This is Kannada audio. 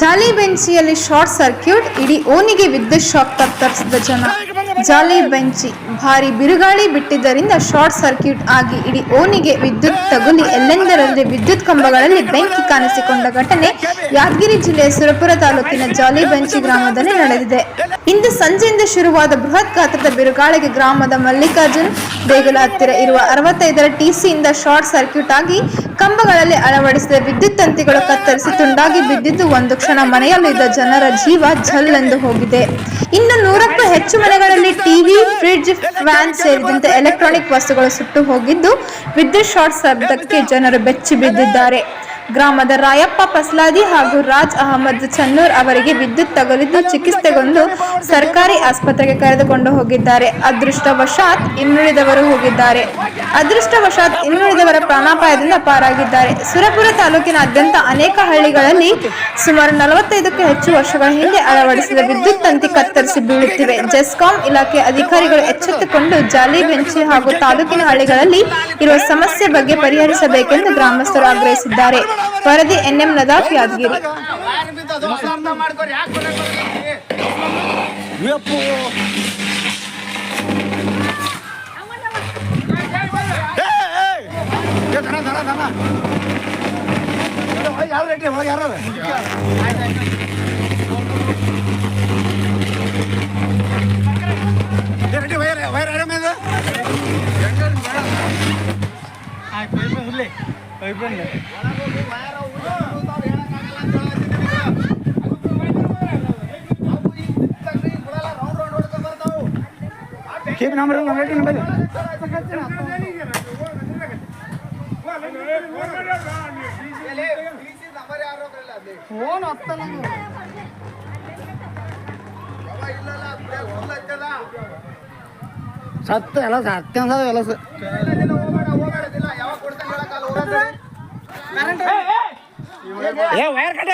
ಜಾಲಿ ಬೆಂಚಿಯಲ್ಲಿ ಶಾರ್ಟ್ ಸರ್ಕ್ಯೂಟ್ ಇಡೀ ಓನಿಗೆ ವಿದ್ಯುತ್ ಶಾಕ್ ತತ್ತರಿಸಿದ ಜನ. ಜಾಲಿ ಬೆಂಚಿ ಭಾರಿ ಬಿರುಗಾಳಿ ಬಿಟ್ಟಿದ್ದರಿಂದ ಶಾರ್ಟ್ ಸರ್ಕ್ಯೂಟ್ ಆಗಿ ಇಡೀ ಓಣಿಗೆ ವಿದ್ಯುತ್ ತಗುಲಿ. ಎಲ್ಲೆಂದರಲ್ಲಿ ವಿದ್ಯುತ್ ಕಂಬಗಳಲ್ಲಿ ಬೆಂಕಿ ಕಾಣಿಸಿಕೊಂಡ ಘಟನೆ ಯಾದಗಿರಿ ಜಿಲ್ಲೆಯ ಸುರಪುರ ತಾಲೂಕಿನ ಜಾಲಿಬಂಚಿ ಗ್ರಾಮದಲ್ಲಿ ನಡೆದಿದೆ. ಇಂದು ಸಂಜೆಯಿಂದ ಶುರುವಾದ ಬೃಹತ್ ಗಾತ್ರದ ಬಿರುಗಾಳಿಗೆ ಗ್ರಾಮದ ಮಲ್ಲಿಕಾರ್ಜುನ್ ದೇಗುಲ ಹತ್ತಿರ ಇರುವ ಅರವತ್ತೈದರ ಟಿಸಿಯಿಂದ ಶಾರ್ಟ್ ಸರ್ಕ್ಯೂಟ್ ಆಗಿ ಕಂಬಗಳಲ್ಲಿ ಅಳವಡಿಸಿದ ವಿದ್ಯುತ್ ತಂತಿಗಳು ಕತ್ತರಿಸಿ ತುಂಡಾಗಿ ಬಿದ್ದಿದ್ದು ಒಂದು ಕ್ಷಣ ಮನೆಯಲ್ಲಿದ್ದ ಜನರ ಜೀವ ಝಲ್ಲೆಂದು ಹೋಗಿದೆ. ಇನ್ನು ನೂರಕ್ಕೂ ಹೆಚ್ಚು ಮನೆಗಳಲ್ಲಿ ಟಿವಿ ಫ್ರಿಡ್ಜ್ ಫ್ಯಾನ್ ಸೇರಿದಂತೆ ಎಲೆಕ್ಟ್ರಾನಿಕ್ ವಸ್ತುಗಳು ಸುಟ್ಟು ಹೋಗಿದ್ದು ವಿದ್ಯುತ್ ಶಾರ್ಟ್ ಶಬ್ದಕ್ಕೆ ಜನರು ಬೆಚ್ಚಿ ಬಿದ್ದಿದ್ದಾರೆ. ಗ್ರಾಮದ ರಾಯಪ್ಪ ಪಸ್ಲಾದಿ ಹಾಗೂ ರಾಜ್ ಅಹಮದ್ ಚನ್ನೂರ್ ಅವರಿಗೆ ವಿದ್ಯುತ್ ತಗುಲಿದ್ದು ಚಿಕಿತ್ಸೆಗೊಂಡು ಸರ್ಕಾರಿ ಆಸ್ಪತ್ರೆಗೆ ಕರೆದುಕೊಂಡು ಹೋಗಿದ್ದಾರೆ. ಅದೃಷ್ಟವಶಾತ್ ಇನ್ನುಳಿದವರು ಹೋಗಿದ್ದಾರೆ. ಅದೃಷ್ಟವಶಾತ್ ಇನ್ನುಳಿದವರ ಪ್ರಾಣಾಪಾಯದಿಂದ ಪಾರಾಗಿದ್ದಾರೆ. ಸುರಪುರ ತಾಲೂಕಿನಾದ್ಯಂತ ಅನೇಕ ಹಳ್ಳಿಗಳಲ್ಲಿ ಸುಮಾರು ನಲವತ್ತೈದಕ್ಕೂ ಹೆಚ್ಚು ವರ್ಷಗಳ ಹಿಂದೆ ಅಳವಡಿಸಿದ ವಿದ್ಯುತ್ ತಂತಿ ಕತ್ತರಿಸಿ ಬೀಳುತ್ತಿವೆ. ಜೆಸ್ಕಾಂ ಇಲಾಖೆ ಅಧಿಕಾರಿಗಳು ಎಚ್ಚೆತ್ತುಕೊಂಡು ಜಾಲಿ ಬೆಂಚಿ ಹಾಗೂ ತಾಲೂಕಿನ ಹಳ್ಳಿಗಳಲ್ಲಿ ಇರುವ ಸಮಸ್ಯೆ ಬಗ್ಗೆ ಪರಿಹರಿಸಬೇಕೆಂದು ಗ್ರಾಮಸ್ಥರು ಆಗ್ರಹಿಸಿದ್ದಾರೆ. ವರದಿ ಎನ್ಎಂ ನದಾಫ್ ಯಾದಗಿರಿ ಅರ್ಥ ಮಾಡ್ಕೊರಿ ಯಾಕೆ ಯಪ್ಪು ದನ ದನ ದನ ಯಾರು ರೆಡ್ಡಿ ಹೋಗಿ ಯಾರು ರೆಡ್ಡಿ ವೈರ್ ವೈರ್ ಆರಾಮ ಇದೆ Cape number Reddy number phone ಹತ್ತಲ್ಲ ಸತ್ತ ಎಲ್ಲ ಸತ್ಯ ಎಲ್ಲ ఏ వైర్ కట్